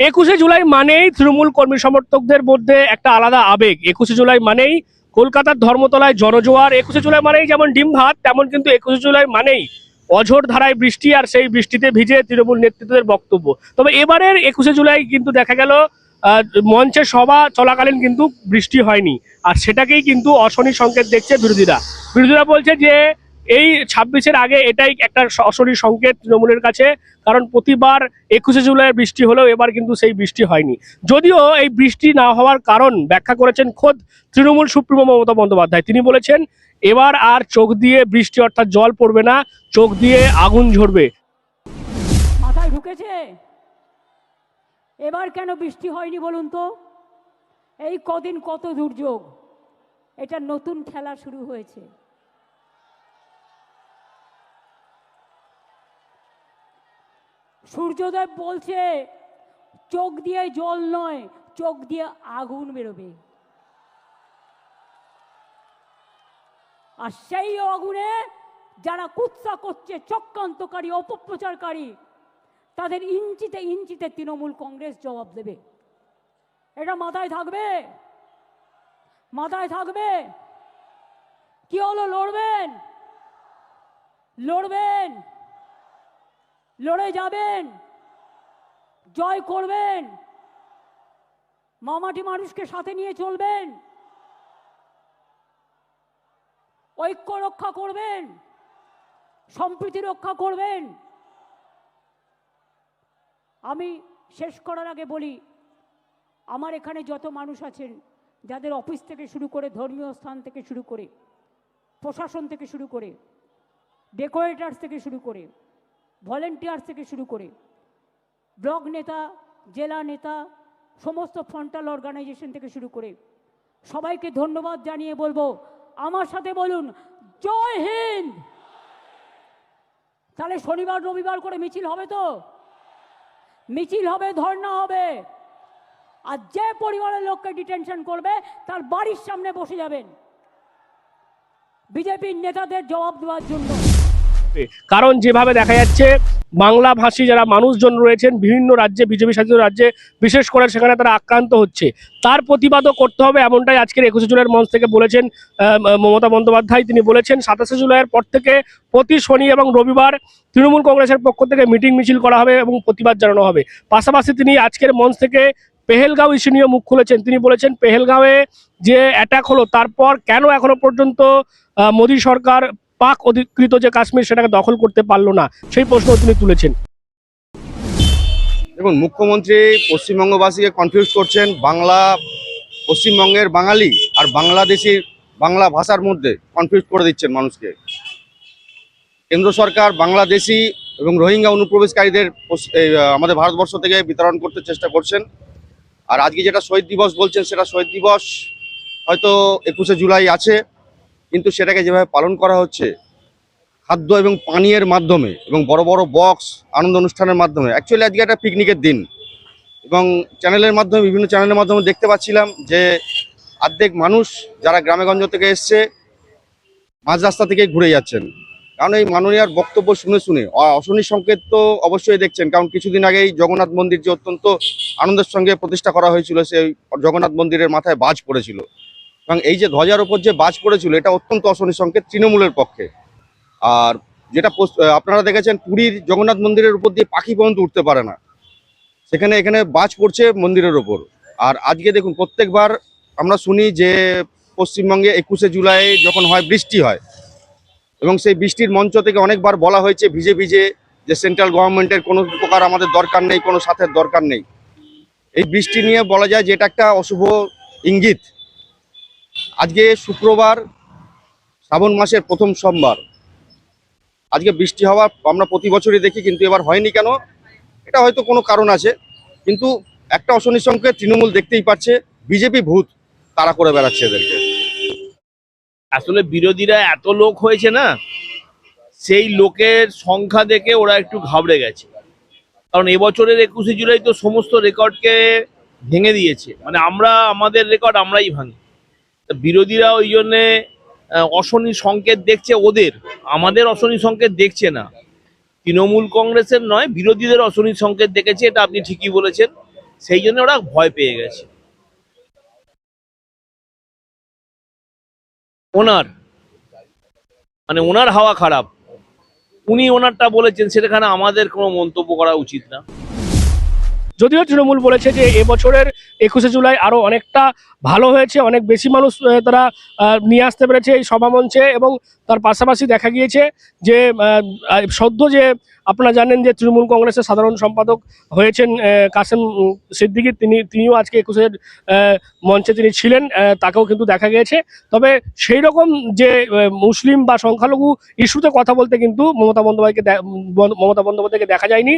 একুশে জুলাই মানেই তৃণমূল কর্মী সমর্থকদের মধ্যে একটা আলাদা আবেগ। একুশে জুলাই মানেই কলকাতার ধর্মতলায় জনজোয়ার। একুশে জুলাই মানেই যেমন ডিম ভাত, তেমন কিন্তু একুশে জুলাই মানেই অঝোর ধারায় বৃষ্টি আর সেই বৃষ্টিতে ভিজে তৃণমূল নেতৃত্বের বক্তব্য। তবে এবারের একুশে জুলাই কিন্তু দেখা গেল মঞ্চে সভা চলাকালীন কিন্তু বৃষ্টি হয়নি। আর সেটাকেই কিন্তু অশনি সংকেত দেখছে বিরোধীরা। বিরোধীরা বলছে যে এই ছাব্বিশের আগে এটাই একটা অশনি সংকেত তৃণমূলের কাছে, কারণ প্রতিবার একুশে জুলাই বৃষ্টি হলেও এবার কিন্তু সেই বৃষ্টি হয়নি। যদিও এই বৃষ্টি না হওয়ার কারণ ব্যাখ্যা করেছেন খোদ তৃণমূল সুপ্রিমো মমতা বন্দ্যোপাধ্যায়। তিনি বলেছেন, এবার আর চোখ দিয়ে বৃষ্টি অর্থাৎ জল পড়বে না, চোখ দিয়ে আগুন ঝরবে। মাথায় ঢুকেছে? এবার কেন বৃষ্টি হয়নি বলুন তো? এই কদিন কত দুর্যোগ? এটা নতুন খেলা শুরু হয়েছে। সূর্যদেব বলছে, চোখ দিয়ে জল নয়, চোখ দিয়ে আগুন বেরোবে। আর সেই আগুনে যারা কুৎসা করছে, চক্রান্তকারী, অপপ্রচারকারী, তাদের ইঞ্চিতে ইঞ্চিতে তৃণমূল কংগ্রেস জবাব দেবে। এটা মাথায় থাকবে? মাথায় থাকবে? কি হলো, লড়বেন? লড়বেন? লড়ে যাবেন। জয় করবেন। মামাটি মানুষকে সাথে নিয়ে চলবেন। ঐক্য রক্ষা করবেন। সম্প্রীতি রক্ষা করবেন। আমি শেষ করার আগে বলি, আমার এখানে যত মানুষ আছেন, যাদের অফিস থেকে শুরু করে, ধর্মীয় স্থান থেকে শুরু করে, প্রশাসন থেকে শুরু করে, ডেকোরেটার্স থেকে শুরু করে ভলেন্টিয়ার্স থেকে শুরু করে ব্লক নেতা, জেলা নেতা, সমস্ত ফ্রন্টাল অর্গানাইজেশন থেকে শুরু করে সবাইকে ধন্যবাদ জানিয়ে বলব, আমার সাথে বলুন, জয় হিন্দ! তাহলে শনিবার, রবিবার করে মিছিল হবে তো? মিছিল হবে, ধর্ণা হবে। আর যে পরিবারের লোককে ডিটেনশন করবে, তার বাড়ির সামনে বসে যাবেন। বিজেপির নেতাদের জবাব দেওয়ার জন্য। কারণ যেভাবে দেখা যাচ্ছে, বাংলা ভাষী যারা মানুষজন রয়েছেন, বিভিন্ন রাজ্যে, বিজেপি শাসিত রাজ্যে, বিশেষ করে সেখানে তারা আক্রান্ত হচ্ছে। তার প্রতিবাদও করতে হবে এমনটাই আজকের একুশে জুলাইয়ের মঞ্চ থেকে বলেছেন মমতা বন্দ্যোপাধ্যায়। তিনি বলেছেন, সাতাশে জুলাইয়ের পর থেকে প্রতি শনি এবং রবিবার তৃণমূল কংগ্রেসের পক্ষ থেকে মিটিং মিছিল করা হবে এবং প্রতিবাদ জানানো হবে। পাশাপাশি তিনি আজকের মঞ্চ থেকে পেহেলগাঁও ইস্যু নিয়ে মুখ খুলেছেন। তিনি বলেছেন, পেহেলগাঁওয়ে যে অ্যাটাক হলো, তারপর কেন এখনও পর্যন্ত মোদী সরকার পাক অধিকৃত যে কাশ্মীর সেটাকে দখল করতে পারল না, সেই প্রশ্ন তিনি তুলেছেন। দেখুন, মুখ্যমন্ত্রী পশ্চিমবঙ্গবাসীকে কনফিউজ করছেন, বাংলা, পশ্চিমবঙ্গের বাঙালি আর বাংলাদেশি বাংলা ভাষার মধ্যে কনফিউজ করে দিচ্ছেন মানুষকে। কেন্দ্র সরকার বাংলাদেশি এবং রোহিঙ্গা অনুপ্রবেশকারীদের আমাদের ভারতবর্ষ থেকে বিতরণ করতে চেষ্টা করছেন। আর আজকে যেটা শহীদ দিবস বলছেন, সেটা শহীদ দিবস হয়তো একুশে জুলাই আছে। কিন্তু সেটাকে যেভাবে পালন করা হচ্ছে, খাদ্য এবং পানীয়ের মাধ্যমে এবং বড় বড় বক্স আনন্দ অনুষ্ঠানের মাধ্যমে। অ্যাকচুয়ালি আজকে একটা পিকনিকের দিন। এবং চ্যানেলের মাধ্যমে, বিভিন্ন চ্যানেলের মাধ্যমে দেখতে পাচ্ছিলাম যে অর্ধেক মানুষ যারা গ্রামেগঞ্জ থেকে এসছে, মাঝ রাস্তা থেকে ঘুরে যাচ্ছেন। কারণ এই মাননীয়ার বক্তব্য শুনে শুনে অশনি সংকেত তো অবশ্যই দেখছেন। কারণ কিছুদিন আগেই জগন্নাথ মন্দির যে অত্যন্ত আনন্দের সঙ্গে প্রতিষ্ঠা করা হয়েছিল, সেই জগন্নাথ মন্দিরের মাথায় বাজ পড়েছিল। এবং এই যে ধ্বজার ওপর যে বাজ পড়েছিল, এটা অত্যন্ত অশনি সংকেত তৃণমূলের পক্ষে। আর যেটা আপনারা দেখেছেন, পুরীর জগন্নাথ মন্দিরের উপর দিয়ে পাখি পর্যন্ত উঠতে পারে না। সেখানে, এখানে বাজ পড়ছে মন্দিরের ওপর আর আজকে দেখুন, প্রত্যেকবার আমরা শুনি যে পশ্চিমবঙ্গে একুশে জুলাই যখন হয়, বৃষ্টি হয়। এবং সেই বৃষ্টির মঞ্চ থেকে অনেকবার বলা হয়েছে ভিজে ভিজে যে সেন্ট্রাল গভর্নমেন্টের কোনো প্রকার আমাদের দরকার নেই, কোনো সাথের দরকার নেই। এই বৃষ্টি নিয়ে বলা যায় যে এটা একটা অশুভ ইঙ্গিত। আজকে শুক্রবার, শ্রাবণ মাসের প্রথম সোমবার। আজকে বৃষ্টি হওয়া আমরা প্রতি বছরই দেখি, কিন্তু এবার হয়নি কেন? এটা হয়তো কোনো কারণ আছে, কিন্তু একটা অশনি সংকেত তৃণমূল দেখতেই পাচ্ছে, বিজেপি ভূত তারা করে বেড়াচ্ছে এদেরকে। আসলে বিরোধীরা এত লোক হয়েছে না, সেই লোকের সংখ্যা দেখে ওরা একটু ঘাবড়ে গেছে। কারণ এবছরের একুশে জুলাই তো সমস্ত রেকর্ডকে ভেঙে দিয়েছে। মানে আমরা, আমাদের রেকর্ড আমরাই ভাঙি। বিরোধীরা ওই জন্যে অশনি সংকেত দেখছে ওদের। আমাদের অশনি সংকেত দেখছে না। তৃণমূল কংগ্রেসের নয়, বিরোধীদের অশনি সংকেত দেখেছে, এটা আপনি ঠিকই বলেছেন। সেই জন্য ওরা ভয় পেয়ে গেছে। ওনার মানে ওনার হাওয়া খারাপ। উনি ওনারটা বলেছেন, সেখানে আমাদের কোনো মন্তব্য করা উচিত না। যদিও তৃণমূল বলেছে যে এবছরের একুশে জুলাই আরও অনেকটা ভালো হয়েছে, অনেক বেশি মানুষ তারা নিয়ে আসতে পেরেছে এই সভামঞ্চে এবং তার পাশাপাশি দেখা গিয়েছে যে সদ্য যে আপনারা জানেন যে তৃণমূল কংগ্রেসের সাধারণ সম্পাদক হয়েছেন কাসেম সিদ্দিকী, তিনি, তিনিও আজকে একুশের মঞ্চে তিনি ছিলেন তাকেও কিন্তু দেখা গিয়েছে। তবে সেই রকম যে মুসলিম বা সংখ্যালঘু ইস্যুতে কথা বলতে কিন্তু মমতা বন্দ্যোপাধ্যায়কে মমতা বন্দ্যোপাধ্যায়কে দেখা যায়নি।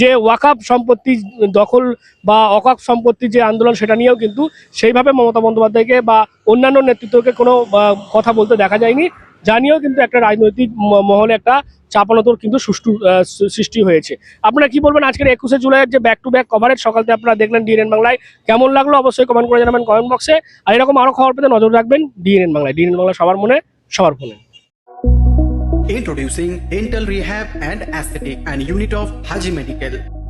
যে ওয়াকাপ সম্পত্তি দখল বা অকাপ সম্পত্তি যে আন্দোলন সেটা নিয়েও কিন্তু সেইভাবে মমতা বন্দ্যোপাধ্যায়কে বা অন্যান্য নেতৃত্বকে কোনো কথা বলতে দেখা যায়নি জানিয়েও কিন্তু একটা রাজনৈতিক মহলে একটা চাপানোতর কিন্তু সুষ্ঠু সৃষ্টি হয়েছে। আপনারা কি বলবেন আজকের একুশে জুলাইয়ের যে ব্যাক টু ব্যাক কভারেজ সকালতে আপনারা দেখলেন ডিএনএন বাংলায় কেমন লাগল? অবশ্যই কমেন্ট করে জানাবেন কমেন্ট বক্সে আর এরকম আরও খবর পেতে নজর রাখবেন ডিএনএন বাংলায়। ডিএনএন বাংলা সবার মনে, সবার ফোনে। Introducing Dental Rehab and Aesthetic and Unit of Haji Medical.